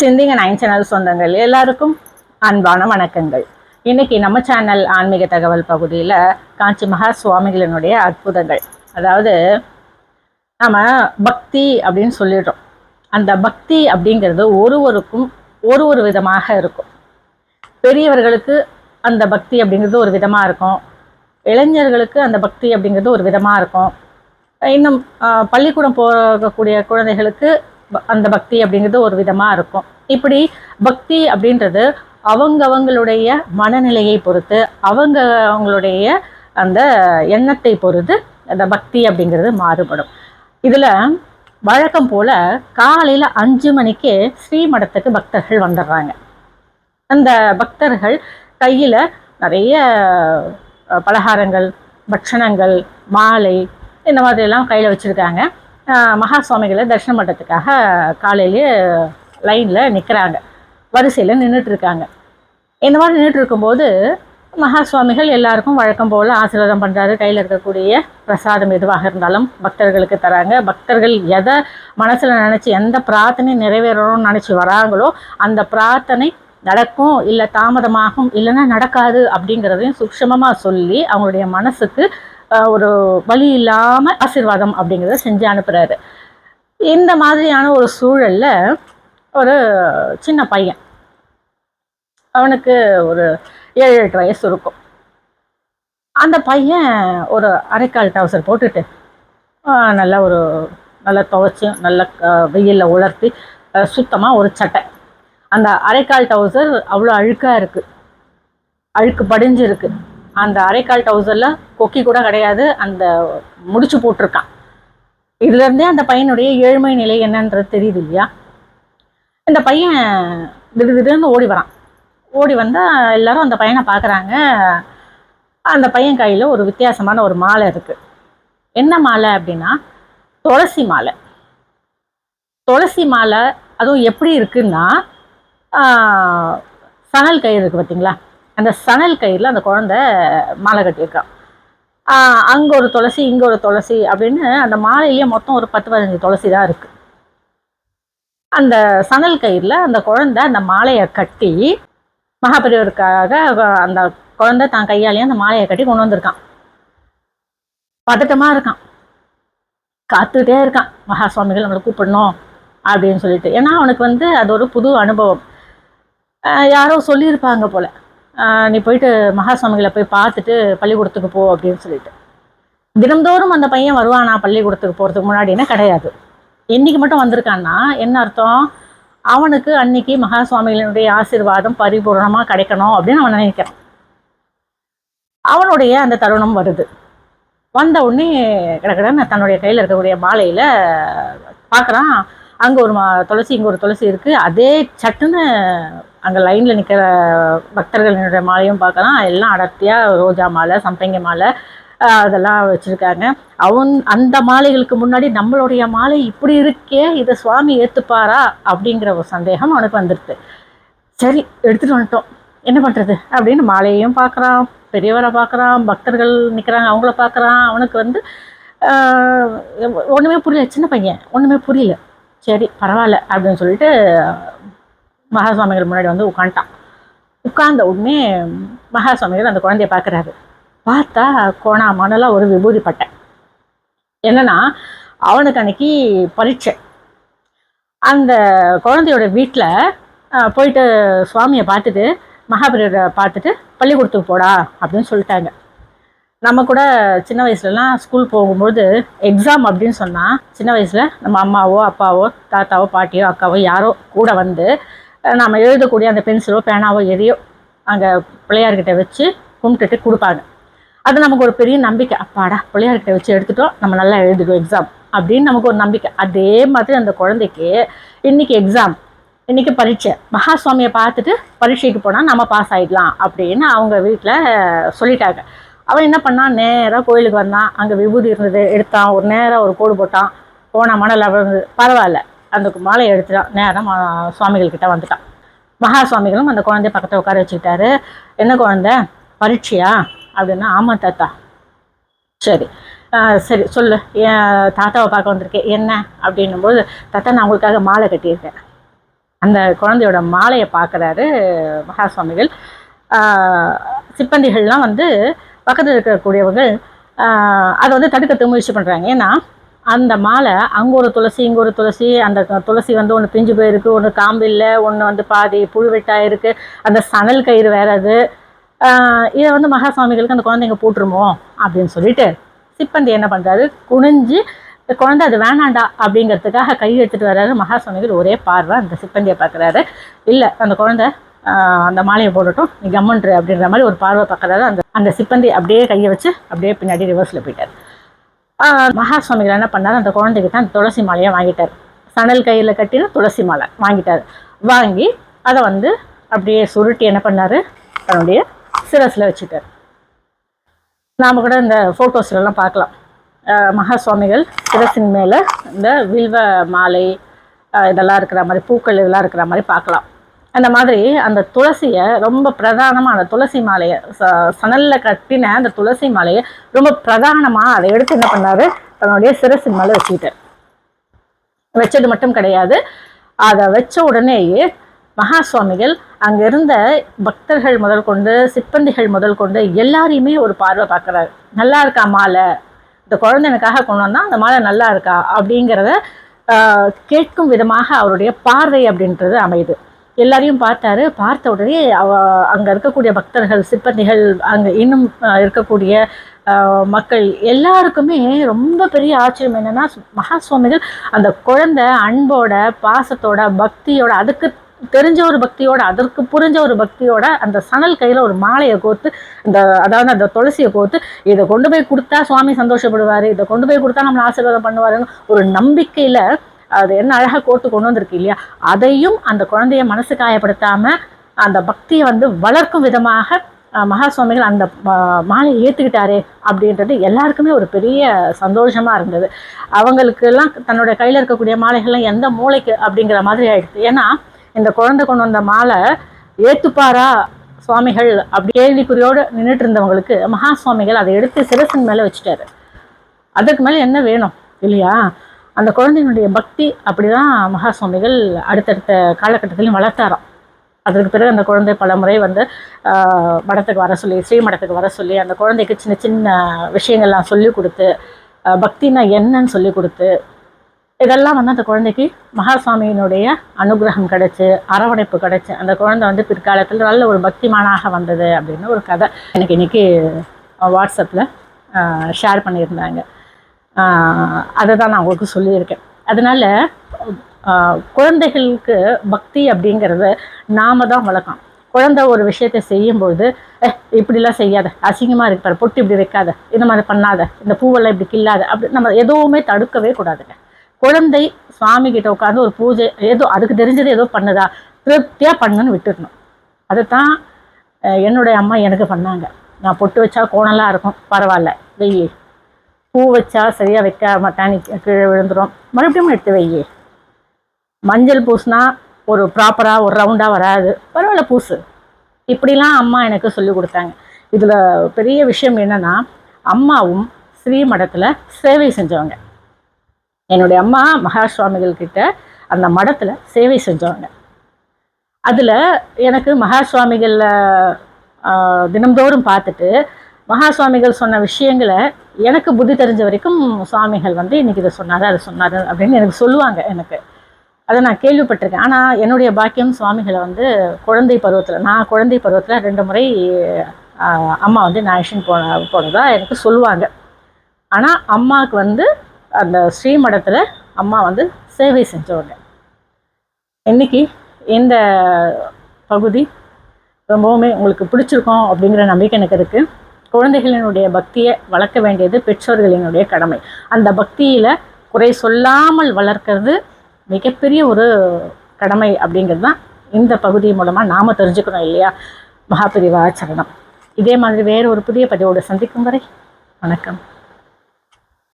சிந்திங்க nine channel சொந்தங்கள் எல்லாருக்கும் அன்பான வணக்கங்கள். இன்னைக்கு நம்ம சேனல் ஆன்மீக தகவல் பகுதியில் காஞ்சி மகா சுவாமிகளினுடைய அற்புதங்கள். அதாவது நம்ம பக்தி அப்படின்னு சொல்லிடுறோம். அந்த பக்தி அப்படிங்கிறது ஒருவருக்கும் ஒரு ஒரு விதமாக இருக்கும். பெரியவர்களுக்கு அந்த பக்தி அப்படிங்கிறது ஒரு விதமாக இருக்கும். இளைஞர்களுக்கு அந்த பக்தி அப்படிங்கிறது ஒரு விதமாக இருக்கும். இன்னும் பள்ளிக்கூடம் போகக்கூடிய குழந்தைகளுக்கு அந்த பக்தி அப்படிங்கிறது ஒரு விதமாக இருக்கும். இப்படி பக்தி அப்படின்றது அவங்க அவங்களுடைய மனநிலையை பொறுத்து அவங்க அவங்களுடைய அந்த எண்ணத்தை பொறுத்து அந்த பக்தி அப்படிங்கிறது மாறுபடும். இதில் வழக்கம் போல் காலையில் அஞ்சு மணிக்கே ஸ்ரீமடத்துக்கு பக்தர்கள் வந்துடுறாங்க. அந்த பக்தர்கள் கையில் நிறைய பலகாரங்கள் பட்சணங்கள் மாலை இந்த மாதிரியெல்லாம் கையில் வச்சுருக்காங்க. மகா சுவாமிகளை தரிசனம் பண்ணுறதுக்காக காலையிலேயே லைனில் நிற்கிறாங்க வரிசையில் நின்றுட்டு இருக்காங்க இந்த மாதிரி நின்றுட்டு இருக்கும்போது மகா சுவாமிகள் எல்லாருக்கும் வழக்கம் போல் ஆசீர்வாதம் பண்ணுறாரு கையில் இருக்கக்கூடிய பிரசாதம் எதுவாக இருந்தாலும் பக்தர்களுக்கு தராங்க. பக்தர்கள் எதை மனசில் நினச்சி எந்த பிரார்த்தனை நிறைவேறணும்னு நினச்சி வராங்களோ அந்த பிரார்த்தனை நடக்கும் இல்லை தாமதமாகும் இல்லைன்னா நடக்காது அப்படிங்கிறதையும் சுக்ஷமமாக சொல்லி அவங்களுடைய மனசுக்கு ஒரு வழி இல்லாமல் ஆசீர்வாதம் அப்படிங்கிறத செஞ்சு அனுப்புகிறாரு இந்த மாதிரியான ஒரு சூழலில் ஒரு சின்ன பையன். அவனுக்கு ஒரு ஏழு எட்டு வயசு இருக்கும். அந்த பையன் ஒரு அரைக்கால் டவுசர் போட்டுட்டு ஆஹ், நல்ல ஒரு நல்லா துவைச்சி நல்ல வெயிலில் உலர்த்தி சுத்தமாக ஒரு சட்டை. அந்த அரைக்கால் டவுசர் அவ்வளோ அழுக்காக இருக்குது அழுக்கு படிஞ்சிருக்கு. அந்த அரைக்கால் டவுசரில் கொக்கி கூட கிடையாது. அந்த முடிச்சு போட்டிருக்கான். இதுலேருந்தே அந்த பையனுடைய ஏழ்மை நிலை என்னன்றது தெரியுது இல்லையா? இந்த பையன் திடீர்னு ஓடி வரான். ஓடி வந்தால் எல்லாரும் அந்த பையனை பார்க்குறாங்க அந்த பையன் கையில் ஒரு வித்தியாசமான ஒரு மாலை இருக்குது என்ன மாலை அப்படின்னா துளசி மாலை. துளசி மாலை அதுவும் எப்படி இருக்குன்னா சணல் கயிறு இருக்குது பார்த்தீங்களா அந்த சணல் கயிறில் அந்த குழந்தை மாலை கட்டியிருக்கான். அங்கே ஒரு துளசி இங்கே ஒரு துளசி அப்படின்னு அந்த மாலையிலேயே மொத்தம் ஒரு பத்து பதினஞ்சு துளசி தான் இருக்குது அந்த சணல் கயிறில் அந்த குழந்தை அந்த மாலையை கட்டி மகாபெரியவருக்காக அந்த குழந்தை தான் கையாலேயே அந்த மாலையை கட்டி கொண்டு வந்திருக்கான். பதட்டமாக இருக்கான். காத்துக்கிட்டே இருக்கான். மகா சுவாமிகள் நம்மளை கூப்பிடணும் அப்படின்னு சொல்லிட்டு. ஏன்னா அவனுக்கு வந்து அது ஒரு புது அனுபவம். யாரோ சொல்லியிருப்பாங்க போல். நீ போயிட்டு மகா சுவாமிகளை போய் பார்த்துட்டு பள்ளிக்கூடத்துக்கு போ அப்படின்னு சொல்லிட்டு. தினம்தோறும் அந்த பையன் வருவானா பள்ளிக்கூடத்துக்கு போகிறதுக்கு முன்னாடின்னா கிடையாது. இன்னைக்கு மட்டும் வந்திருக்கான்னா என்ன அர்த்தம்? அவனுக்கு அன்னைக்கு மகா சுவாமிகளினுடைய ஆசீர்வாதம் பரிபூரணமாக கிடைக்கணும் அப்படின்னு அவன் நினைக்கிறான். அவனுடைய அந்த தருணம் வருது. வந்த உடனே கிடக்கிடன்னு தன்னுடைய கையில் இருக்கக்கூடிய மாலையில் பார்க்குறான். அங்கே ஒரு மா துளசி இங்கே ஒரு துளசி இருக்குது அதே சட்டுன்னு அங்கே லைனில் நிற்கிற பக்தர்களினுடைய மாலையும் பார்க்கலாம். எல்லாம் அடர்த்தியாக ரோஜா மாலை சம்பங்கி மாலை அதெல்லாம் வச்சுருக்காங்க. அவன் அந்த மாலைகளுக்கு முன்னாடி நம்மளுடைய மாலை இப்படி இருக்கே இதை சுவாமி ஏற்றுப்பாரா அப்படிங்கிற ஒரு சந்தேகம் அவனுக்கு வந்துடுது சரி எடுத்துகிட்டு வந்துட்டோம். என்ன பண்ணுறது அப்படின்னு மாலையையும் பார்க்குறான் பெரியவரை பார்க்குறான் பக்தர்கள் நிற்கிறாங்க அவங்கள பார்க்குறான். அவனுக்கு வந்து ஒன்றுமே புரியல. சின்ன பையன் ஒன்றுமே புரியல. சரி பரவாயில்ல அப்படின்னு சொல்லிட்டு மகாசுவாமிகள் முன்னாடி வந்து உட்காந்துட்டான் உட்கார்ந்த உடனே மகாசுவாமிகள் அந்த குழந்தைய பார்க்குறாரு. பார்த்தா கோணா மணலாக ஒரு விபூதி பட்டை என்னன்னா அவனுக்கு அன்னைக்கு பரீட்சை. அந்த குழந்தையோட வீட்டில் போயிட்டு சுவாமியை பார்த்துட்டு மகாபீரரை பார்த்துட்டு பள்ளிக்கூடத்துக்கு போடா அப்படின்னு சொல்லிட்டாங்க. நம்ம கூட சின்ன வயசுலலாம் ஸ்கூல் போகும்போது எக்ஸாம் அப்படின்னு சொன்னால் சின்ன வயசில் நம்ம அம்மாவோ அப்பாவோ தாத்தாவோ பாட்டியோ அக்காவோ யாரோ கூட வந்து நம்ம எழுதக்கூடிய அந்த பென்சிலோ பேனாவோ எதையோ அங்கே பிள்ளையார்கிட்ட வச்சு கும்பிட்டுட்டு கொடுப்பாங்க. அது நமக்கு ஒரு பெரிய நம்பிக்கை. அப்பாடா பிள்ளையார்கிட்ட வச்சு எடுத்துட்டோம் நம்ம நல்லா எழுதிடுவோம் எக்ஸாம் அப்படின்னு நமக்கு ஒரு நம்பிக்கை. அதே மாதிரி அந்த குழந்தைக்கு இன்னைக்கு எக்ஸாம் இன்றைக்கி பரீட்சை. மகா சுவாமியை பார்த்துட்டு பரீட்சைக்கு போனால் நம்ம பாஸ் ஆகிடலாம் அப்படின்னு அவங்க வீட்டில் சொல்லிட்டாங்க. அவன் என்ன பண்ணான் நேராக கோயிலுக்கு வந்தான். அங்கே விபூதி இருந்தது எடுத்தான். ஒரு நேராக ஒரு கோடு போட்டான். போனான் மணல் விழுந்து பரவாயில்ல. அந்த மாலையை எடுத்துட்டான். நேராக சுவாமிகள்கிட்ட வந்துட்டான். மகா சுவாமிகளும் அந்த குழந்தைய பக்கத்தில் உட்கார வச்சுக்கிட்டாரு. என்ன குழந்தை? பரீட்சையா? அப்படின்னா ஆமாம் தாத்தா. சரி. சரி சொல்லு. என் தாத்தாவை பார்க்க வந்திருக்கேன். என்ன? அப்படின்னும்போது தாத்தா நான் உங்களுக்காக மாலை கட்டியிருக்கேன். அந்த குழந்தையோட மாலையை பார்க்குறாரு மகா சுவாமிகள் சிப்பந்திகள்லாம் வந்து பக்கத்தில் இருக்கக்கூடியவர்கள் அதை வந்து தடுக்கிறதுக்கு முயற்சி பண்ணுறாங்க ஏன்னா அந்த மாலை அங்கே ஒரு துளசி இங்கே ஒரு துளசி அந்த துளசி வந்து ஒன்று பிஞ்சு போயிருக்கு ஒன்று காம்பு இல்லை ஒன்று வந்து பாதி புழுவெட்டாக இருக்குது அந்த சணல் கயிறு வேற அது. இதை வந்து மகா சுவாமிகளுக்கு அந்த குழந்தைங்க போட்டுருமோ? அப்படின்னு சொல்லிட்டு சிப்பந்தி என்ன பண்ணுறாரு குனிஞ்சு குழந்தை அது வேணாண்டா அப்படிங்கிறதுக்காக கை எடுத்துகிட்டு வர்றாரு மகா சுவாமிகள் ஒரே பார்வை அந்த சிப்பந்தியை பார்க்குறாரு. இல்லை அந்த குழந்தை அந்த மாலையை போடட்டும். நீ கம்மன்று அப்படின்ற மாதிரி ஒரு பார்வை பார்க்குறாரு அந்த அந்த சிப்பந்தி அப்படியே கையை வச்சு அப்படியே பின்னாடி ரிவர்ஸில் போயிட்டார். மகா சுவாமிகள் என்ன பண்ணார்? அந்த குழந்தைக்கு தான் அந்த துளசி மாலையை வாங்கிட்டார். சணல் கையில் கட்டின துளசி மாலை வாங்கிட்டார். வாங்கி அதை வந்து அப்படியே சுருட்டி என்ன பண்ணார்? தன்னுடைய சிரஸில் வச்சுட்டார். நாம் கூட இந்த ஃபோட்டோஸ்லாம் பார்க்கலாம். மகா சுவாமிகள் சிரசின் மேலே இந்த வில்வ மாலை இதெல்லாம் இருக்கிற மாதிரி பூக்கள் இதெல்லாம் இருக்கிற மாதிரி பார்க்கலாம். அந்த மாதிரி அந்த துளசியை ரொம்ப பிரதானமாக அந்த துளசி மாலையை ச சணலில் கட்டின அந்த துளசி மாலையை ரொம்ப பிரதானமாக அதை எடுத்து என்ன பண்ணார்? தன்னுடைய சிரசின் மேலே வச்சுக்கிட்டார். வச்சது மட்டும் கிடையாது. அதை வச்ச உடனேயே மகா சுவாமிகள் அங்கே இருந்த பக்தர்கள் முதல் கொண்டு சிப்பந்திகள் முதல் கொண்டு எல்லாரையுமே ஒரு பார்வை பார்க்குறாரு. நல்லா இருக்கா மாலை? இந்த குழந்தை எனக்காக கொண்டு வந்தால் அந்த மாலை நல்லா இருக்கா? அப்படிங்கிறத கேட்கும் விதமாக அவருடைய பார்வை அப்படின்றது அமையுது. எல்லாரையும் பார்த்தாரு. பார்த்த உடனே அவ அங்கே இருக்கக்கூடிய பக்தர்கள் சிப்பந்திகள் அங்கே இன்னும் இருக்கக்கூடிய மக்கள் எல்லாருக்குமே ரொம்ப பெரிய ஆச்சரியம் என்னென்னா மகா சுவாமிகள் அந்த குழந்தை அன்போட பாசத்தோட பக்தியோட அதுக்கு தெரிஞ்ச ஒரு பக்தியோட அதற்கு புரிஞ்ச ஒரு பக்தியோட அந்த சணல் கையில் ஒரு மாலையை கோத்து இந்த அதாவது அந்த துளசியை கோத்து இதை கொண்டு போய் கொடுத்தா சுவாமி சந்தோஷப்படுவார் இதை கொண்டு போய் கொடுத்தா நம்மளை ஆசீர்வாதம் பண்ணுவாருன்னு ஒரு நம்பிக்கையில் அது என்ன அழகாக கோட்டு கொண்டு வந்திருக்கு இல்லையா? அதையும் அந்த குழந்தைய மனசு காயப்படுத்தாம அந்த பக்தியை வந்து வளர்க்கும் விதமாக மகா சுவாமிகள் அந்த மாலையை ஏற்றுக்கிட்டாரே அப்படின்றது எல்லாருக்குமே ஒரு பெரிய சந்தோஷமாக இருந்தது. அவங்களுக்கெல்லாம் தன்னுடைய தன்னோட இருக்கக்கூடிய மாலைகள்லாம் எந்த மூளைக்கு அப்படிங்கிற மாதிரி ஆயிடுச்சு. ஏன்னா இந்த குழந்தை கொண்டு வந்த மாலை ஏத்துப்பாரா சுவாமிகள் அப்படி கேள்விக்குறியோடு நின்றுட்டு இருந்தவங்களுக்கு மகா சுவாமிகள் அதை எடுத்து சிரசின் மேலே வச்சுட்டாரு. அதுக்கு மேலே என்ன வேணும்? இல்லையா? அந்த குழந்தையினுடைய பக்தி அப்படிதான் மகா சுவாமிகள் அடுத்தடுத்த காலகட்டத்திலையும் வளர்த்தாராம். அதற்கு பிறகு அந்த குழந்தை பல முறை வந்து மடத்துக்கு வர சொல்லி ஸ்ரீமடத்துக்கு வர சொல்லி அந்த குழந்தைக்கு சின்ன சின்ன விஷயங்கள்லாம் சொல்லி கொடுத்து பக்தினா என்னன்னு சொல்லி கொடுத்து இதெல்லாம் வந்து அந்த குழந்தைக்கு மகாசுவாமியினுடைய அனுகிரகம் கிடச்சி அரவணைப்பு கிடச்சி அந்த குழந்தை வந்து பிற்காலத்தில் நல்ல ஒரு பக்திமானாக வந்தது அப்படின்னு ஒரு கதை எனக்கு இன்னைக்கு வாட்ஸ்அப்பில் ஷேர் பண்ணியிருந்தாங்க. அதை தான் நான் உங்களுக்கு சொல்லியிருக்கேன். அதனால் குழந்தைகளுக்கு பக்தி அப்படிங்கிறது நாம தான் வளர்க்கணும். குழந்தை ஒரு விஷயத்தை செய்யும்போது "ஏ இப்படிலாம் செய்யாத அசிங்கமாக இருப்பார் பொட்டு இப்படி வைக்காத இந்த மாதிரி பண்ணாத இந்த பூவெல்லாம் இப்படி கில்லாத அப்படி நம்ம எதுவுமே தடுக்கவே கூடாதுங்க. குழந்தை சுவாமி கிட்ட உட்காந்து ஒரு பூஜை ஏதோ அதுக்கு தெரிஞ்சது ஏதோ பண்ணுதா திருப்தியாக பண்ணுன்னு விட்டுடணும். அதுதான் என்னுடைய அம்மா எனக்கு பண்ணாங்க. நான் பொட்டு வச்சா கோணலாக இருக்கும் பரவாயில்ல வெய்யி. பூ வச்சா சரியாக வைக்க மாட்டான் கீழே விழுந்துரும். மறுபடியும் எடுத்து வையே. மஞ்சள் பூசுனா ஒரு ப்ராப்பராக ஒரு ரவுண்டாக வராது. பரவாயில்ல பூசு. இப்படிலாம் அம்மா எனக்கு சொல்லி கொடுத்தாங்க. இதில் பெரிய விஷயம் என்னன்னா அம்மாவும் ஸ்ரீ மடத்தில் சேவை செஞ்சவங்க. என்னுடைய அம்மா மகா சுவாமிகள் கிட்ட அந்த மடத்தில் சேவை செஞ்சவங்க. அதில் எனக்கு மகா சுவாமிகளில் தினம்தோறும் பார்த்துட்டு மகா சுவாமிகள் சொன்ன விஷயங்களை எனக்கு புத்தி தெரிஞ்ச வரைக்கும் சுவாமிகள் வந்து இன்னைக்கு இதை சொன்னார் அதை சொன்னார் அப்படின்னு எனக்கு சொல்லுவாங்க எனக்கு. அதை நான் கேள்விப்பட்டிருக்கேன். ஆனால் என்னுடைய பாக்கியம் சுவாமிகளை வந்து குழந்தை பருவத்தில் நான் குழந்தை பருவத்தில் ரெண்டு முறை அம்மா வந்து நேஷன் போன போனதாக எனக்கு சொல்லுவாங்க. ஆனால் அம்மாவுக்கு வந்து அந்த ஸ்ரீமடத்தில் அம்மா வந்து சேவை செஞ்சவங்க. இன்னைக்கு இந்த பகுதி ரொம்பவுமே உங்களுக்கு பிடிச்சிருக்கோம் அப்படிங்கிற நம்பிக்கை எனக்கு இருக்குது குழந்தைகளினுடைய பக்தியை வளர்க்க வேண்டியது பெற்றோர்களினுடைய கடமை. அந்த பக்தியில் குறை சொல்லாமல் வளர்க்கறது மிகப்பெரிய ஒரு கடமை அப்படிங்கிறது தான் இந்த பகுதி மூலமாக நாம் தெரிஞ்சுக்கணும் இல்லையா? மகாபிரிவா சரணம். இதே மாதிரி வேறு ஒரு புதிய பதிவோடு சந்திக்கும் வரை வணக்கம்.